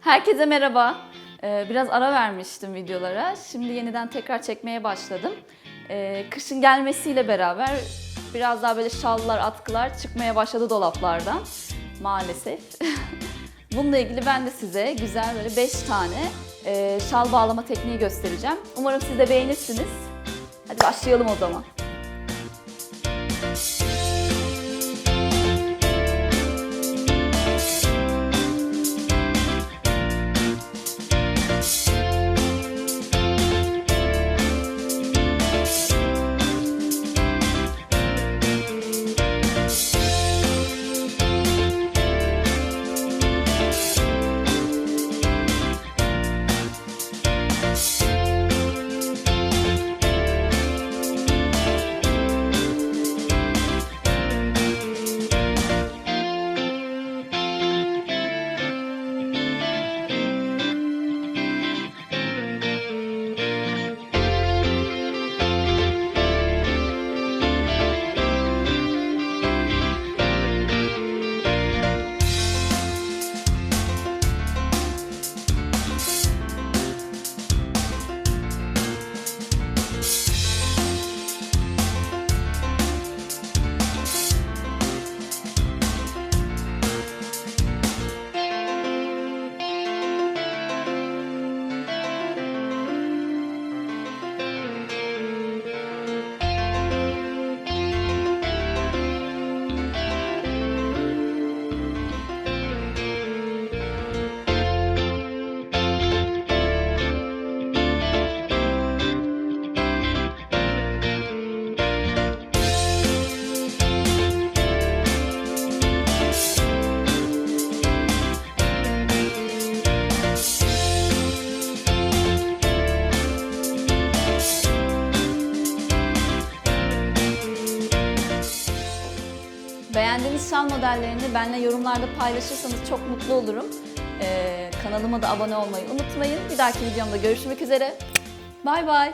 Herkese merhaba. Ee, Biraz ara vermiştim videolara. Şimdi yeniden tekrar çekmeye başladım. Ee, Kışın gelmesiyle beraber biraz daha böyle şallar, atkılar çıkmaya başladı dolaplardan. Maalesef. Bununla ilgili ben de size güzel böyle 5 tane e, şal bağlama tekniği göstereceğim. Umarım siz de beğenirsiniz. Hadi başlayalım o zaman. Beğendiğiniz şal modellerini benimle yorumlarda paylaşırsanız çok mutlu olurum. Ee, kanalıma da abone olmayı unutmayın. Bir dahaki videomda görüşmek üzere. Bay bay.